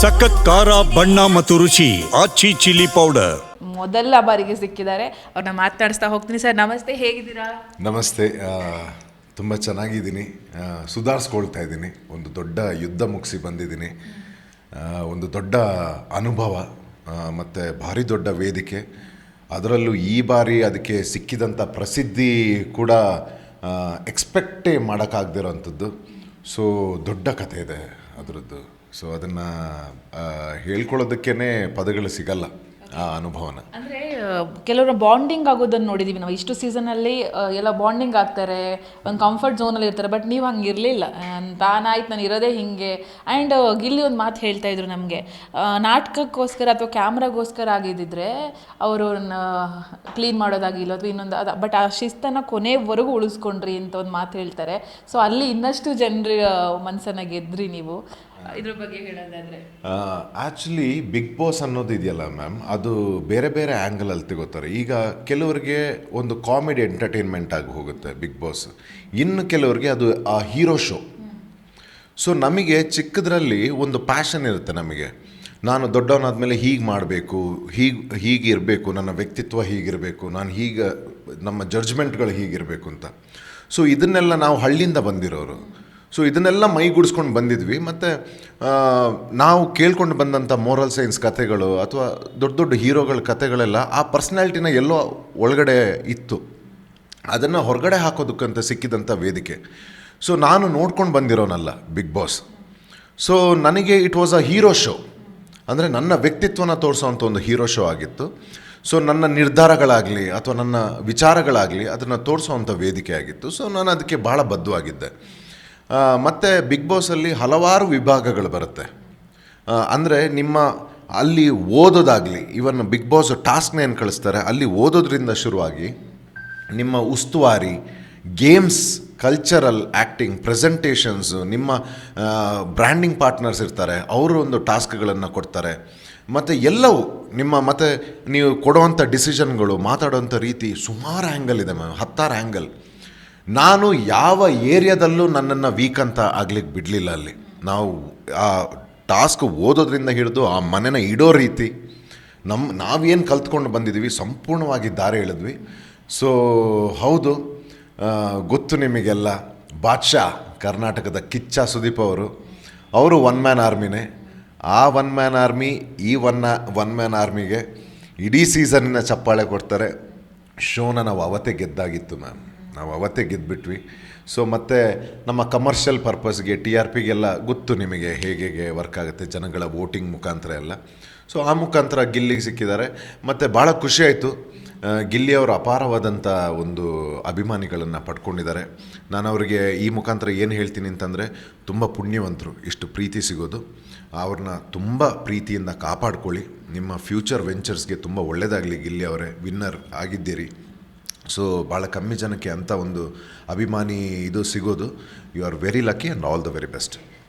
ಸಖತ್ ಖಾರ ಬಣ್ಣ ಮತ್ತು ರುಚಿ ಆಚಿ ಚಿಲ್ಲಿ ಪೌಡರ್. ಮೊದಲ ಬಾರಿಗೆ ಸಿಕ್ಕಿದ್ದಾರೆ. ಅವ್ರನ್ನ ಮಾತಾಡಿಸ್ತಾ ಹೋಗ್ತೀನಿ ಸರ್. ನಮಸ್ತೆ ಹೇಗಿದ್ದೀರಾ? ನಮಸ್ತೆ. ತುಂಬ ಚೆನ್ನಾಗಿದ್ದೀನಿ. ಸುಧಾರಿಸ್ಕೊಳ್ತಾ ಇದ್ದೀನಿ. ಒಂದು ದೊಡ್ಡ ಯುದ್ಧ ಮುಗಿಸಿ ಬಂದಿದ್ದೀನಿ. ಒಂದು ದೊಡ್ಡ ಅನುಭವ ಮತ್ತು ಭಾರಿ ದೊಡ್ಡ ವೇದಿಕೆ. ಅದರಲ್ಲೂ ಈ ಬಾರಿ ಅದಕ್ಕೆ ಸಿಕ್ಕಿದಂಥ ಪ್ರಸಿದ್ಧಿ ಕೂಡ ಎಕ್ಸ್ಪೆಕ್ಟೇ ಮಾಡೋಕ್ಕಾಗದಿರೋಂಥದ್ದು. ಸೊ ದೊಡ್ಡ ಕಥೆ ಇದೆ ಅದರದ್ದು. ಸೊ ಅದನ್ನು ಹೇಳ್ಕೊಳ್ಳೋದಕ್ಕೇ ಪದಗಳು ಸಿಗಲ್ಲ ಆ ಅನುಭವನ. ಅಂದರೆ ಕೆಲವರು ಬಾಂಡಿಂಗ್ ಆಗೋದನ್ನು ನೋಡಿದ್ದೀವಿ ನಾವು. ಇಷ್ಟು ಸೀಸನಲ್ಲಿ ಎಲ್ಲ ಬಾಂಡಿಂಗ್ ಆಗ್ತಾರೆ, ಒಂದು ಕಂಫರ್ಟ್ ಝೋನಲ್ಲಿ ಇರ್ತಾರೆ ಬಟ್ ನೀವು ಹಂಗೆ ಇರಲಿಲ್ಲ ತಾನಾಯ್ತು, ನಾನು ಇರೋದೇ ಹಿಂಗೆ. ಆ್ಯಂಡ್ ಗಿಲ್ಲಿ ಒಂದು ಮಾತು ಹೇಳ್ತಾ ಇದ್ರು ನಮಗೆ. ನಾಟಕಕ್ಕೋಸ್ಕರ ಅಥವಾ ಕ್ಯಾಮ್ರಾಗೋಸ್ಕರ ಆಗಿದ್ದಿದ್ರೆ, ಅವರು ಕ್ಲೀನ್ ಮಾಡೋದಾಗಿಲ್ಲ ಅಥವಾ ಇನ್ನೊಂದು ಅದು ಬಟ್ ಆ ಶಿಸ್ತನ್ನು ಕೊನೆವರೆಗೂ ಉಳಿಸ್ಕೊಂಡ್ರಿ ಅಂತ ಒಂದು ಮಾತು ಹೇಳ್ತಾರೆ. ಸೊ ಅಲ್ಲಿ ಇನ್ನಷ್ಟು ಜನರ ಮನಸ್ಸನ್ನು ಗೆದ್ರಿ ನೀವು. ಇದ್ರ ಬಗ್ಗೆ ಹೇಳೋದಾದ್ರೆ. ಆ್ಯಕ್ಚುಲಿ ಬಿಗ್ ಬಾಸ್ ಅನ್ನೋದು ಇದೆಯಲ್ಲ ಮ್ಯಾಮ್ ಅದು ಬೇರೆ ಬೇರೆ ಆ್ಯಂಗಲಲ್ಲಿ ತಗೋತಾರೆ. ಈಗ ಕೆಲವರಿಗೆ ಒಂದು ಕಾಮಿಡಿ ಎಂಟರ್ಟೈನ್ಮೆಂಟ್ ಆಗಿ ಹೋಗುತ್ತೆ ಬಿಗ್ ಬಾಸ್ ಇನ್ನು ಕೆಲವರಿಗೆ ಅದು ಆ ಹೀರೋ ಶೋ ಸೊ ನಮಗೆ ಚಿಕ್ಕದ್ರಲ್ಲಿ ಒಂದು ಪ್ಯಾಷನ್ ಇರುತ್ತೆ ನಮಗೆ. ನಾನು ದೊಡ್ಡವನಾದ್ಮೇಲೆ ಹೀಗೆ ಮಾಡಬೇಕು, ಹೀಗೆ ಹೀಗೆ ಇರಬೇಕು, ನನ್ನ ವ್ಯಕ್ತಿತ್ವ ಹೀಗಿರಬೇಕು, ನಾನು ಹೀಗೆ, ನಮ್ಮ ಜಡ್ಜ್ಮೆಂಟ್ಗಳು ಹೀಗಿರಬೇಕು ಅಂತ. ಸೊ ಇದನ್ನೆಲ್ಲ ನಾವು ಹಳ್ಳಿಯಿಂದ ಬಂದಿರೋರು. ಸೊ ಇದನ್ನೆಲ್ಲ ಮೈಗೂಡಿಸ್ಕೊಂಡು ಬಂದಿದ್ವಿ. ಮತ್ತು ನಾವು ಕೇಳ್ಕೊಂಡು ಬಂದಂಥ ಮೋರಲ್ ಸೈನ್ಸ್ ಕಥೆಗಳು ಅಥವಾ ದೊಡ್ಡ ದೊಡ್ಡ ಹೀರೋಗಳ ಕಥೆಗಳೆಲ್ಲ ಆ ಪರ್ಸ್ನಾಲಿಟಿನ ಎಲ್ಲೋ ಒಳಗಡೆ ಇತ್ತು. ಅದನ್ನು ಹೊರಗಡೆ ಹಾಕೋದಕ್ಕಂತ ಸಿಕ್ಕಿದಂಥ ವೇದಿಕೆ. ಸೊ ನಾನು ನೋಡ್ಕೊಂಡು ಬಂದಿರೋನಲ್ಲ ಬಿಗ್ ಬಾಸ್ ಸೊ ನನಗೆ it was a hero show ಅಂದರೆ ನನ್ನ ವ್ಯಕ್ತಿತ್ವನ ತೋರಿಸೋವಂಥ ಒಂದು ಹೀರೋ ಶೋ ಆಗಿತ್ತು. ಸೊ ನನ್ನ ನಿರ್ಧಾರಗಳಾಗಲಿ ಅಥವಾ ನನ್ನ ವಿಚಾರಗಳಾಗಲಿ ಅದನ್ನು ತೋರಿಸೋವಂಥ ವೇದಿಕೆ ಆಗಿತ್ತು. ಸೊ ನಾನು ಅದಕ್ಕೆ ಭಾಳ ಬದ್ಧವಾಗಿದ್ದೆ. ಮತ್ತು ಬಿಗ್ ಬಾಸಲ್ಲಿ ಹಲವಾರು ವಿಭಾಗಗಳು ಬರುತ್ತೆ. ಅಂದರೆ ನಿಮ್ಮ ಅಲ್ಲಿ ಓದೋದಾಗಲಿ ಇವನ್ ಬಿಗ್ ಬಾಸ್ ಟಾಸ್ಕ್ನ ಏನು ಕಳಿಸ್ತಾರೆ ಅಲ್ಲಿ ಓದೋದ್ರಿಂದ ಶುರುವಾಗಿ ನಿಮ್ಮ ಉಸ್ತುವಾರಿ ಗೇಮ್ಸ್ ಕಲ್ಚರಲ್ ಆ್ಯಕ್ಟಿಂಗ್ ಪ್ರೆಸೆಂಟೇಷನ್ಸು ನಿಮ್ಮ ಬ್ರ್ಯಾಂಡಿಂಗ್ ಪಾರ್ಟ್ನರ್ಸ್ ಇರ್ತಾರೆ, ಅವರು ಒಂದು ಟಾಸ್ಕ್ಗಳನ್ನು ಕೊಡ್ತಾರೆ. ಮತ್ತು ಎಲ್ಲವೂ ನಿಮ್ಮ, ಮತ್ತು ನೀವು ಕೊಡುವಂಥ ಡಿಸಿಷನ್ಗಳು ಮಾತಾಡೋವಂಥ ರೀತಿ ಸುಮಾರು ಆ್ಯಂಗಲ್ ಇದೆ ಮ್ಯಾಮ್ ಹತ್ತಾರು ಆ್ಯಂಗಲ್ ನಾನು ಯಾವ ಏರಿಯಾದಲ್ಲೂ ನನ್ನನ್ನು ವೀಕ್ ಅಂತ ಆಗ್ಲಿಕ್ಕೆ ಬಿಡಲಿಲ್ಲ ಅಲ್ಲಿ. ನಾವು ಆ ಟಾಸ್ಕ್ ಓದೋದ್ರಿಂದ ಹಿಡಿದು ಆ ಮನೆನ ಇಡೋ ರೀತಿ ನಮ್ಮ ನಾವೇನು ಕಲ್ತ್ಕೊಂಡು ಬಂದಿದ್ದೀವಿ ಸಂಪೂರ್ಣವಾಗಿ ದಾರಿ ಹೇಳಿದ್ವಿ ಸೊ ಹೌದು ಗೊತ್ತು ನಿಮಗೆಲ್ಲ. ಬಾದ್ಶಾ, ಕರ್ನಾಟಕದ ಕಿಚ್ಚ ಸುದೀಪ್ ಅವರು. ಅವರು ಒನ್ ಮ್ಯಾನ್ ಆರ್ಮಿನೇ ಆ ಒನ್ ಮ್ಯಾನ್ ಆರ್ಮಿ ಈ ಒನ್ ಒನ್ ಮ್ಯಾನ್ ಆರ್ಮಿಗೆ ಇಡೀ ಸೀಸನ್ನಿನ ಚಪ್ಪಾಳೆ ಕೊಡ್ತಾರೆ. ಶೋನ ನಾವು ಅವತ್ತೇ ಗೆದ್ದಾಗಿತ್ತು ಮ್ಯಾಮ್ ನಾವು ಅವತ್ತೇ ಗೆದ್ದುಬಿಟ್ವಿ ಸೊ ಮತ್ತು ನಮ್ಮ ಕಮರ್ಷಿಯಲ್ ಪರ್ಪಸ್ಗೆ ಟಿ ಆರ್ ಪಿಗೆಲ್ಲ ಗೊತ್ತು ನಿಮಗೆ ಹೇಗೆ ಹೇಗೆ ವರ್ಕ್ ಆಗುತ್ತೆ, ಜನಗಳ ವೋಟಿಂಗ್ ಮುಖಾಂತರ ಎಲ್ಲ. ಸೊ ಆ ಮುಖಾಂತರ ಗಿಲ್ಲಿಗೆ ಸಿಕ್ಕಿದ್ದಾರೆ. ಮತ್ತು ಭಾಳ ಖುಷಿಯಾಯಿತು ಗಿಲ್ಲಿಯವರು ಅಪಾರವಾದಂಥ ಒಂದು ಅಭಿಮಾನಿಗಳನ್ನು ಪಡ್ಕೊಂಡಿದ್ದಾರೆ. ನಾನು ಅವರಿಗೆ ಈ ಮುಖಾಂತರ ಏನು ಹೇಳ್ತೀನಿ ಅಂತಂದರೆ, ತುಂಬ ಪುಣ್ಯವಂತರು. ಇಷ್ಟು ಪ್ರೀತಿ ಸಿಗೋದು. ಅವ್ರನ್ನ ತುಂಬ ಪ್ರೀತಿಯಿಂದ ಕಾಪಾಡ್ಕೊಳ್ಳಿ. ನಿಮ್ಮ ಫ್ಯೂಚರ್ ವೆಂಚರ್ಸ್ಗೆ ತುಂಬ ಒಳ್ಳೆಯದಾಗಲಿ ಗಿಲ್ಲಿ ಅವರೇ. ವಿನ್ನರ್ ಆಗಿದ್ದೀರಿ. ಸೊ ಭಾಳ ಕಮ್ಮಿ ಜನಕ್ಕೆ ಅಂಥ ಒಂದು ಅಭಿಮಾನಿ ಇದು ಸಿಗೋದು. You are very lucky and all the very best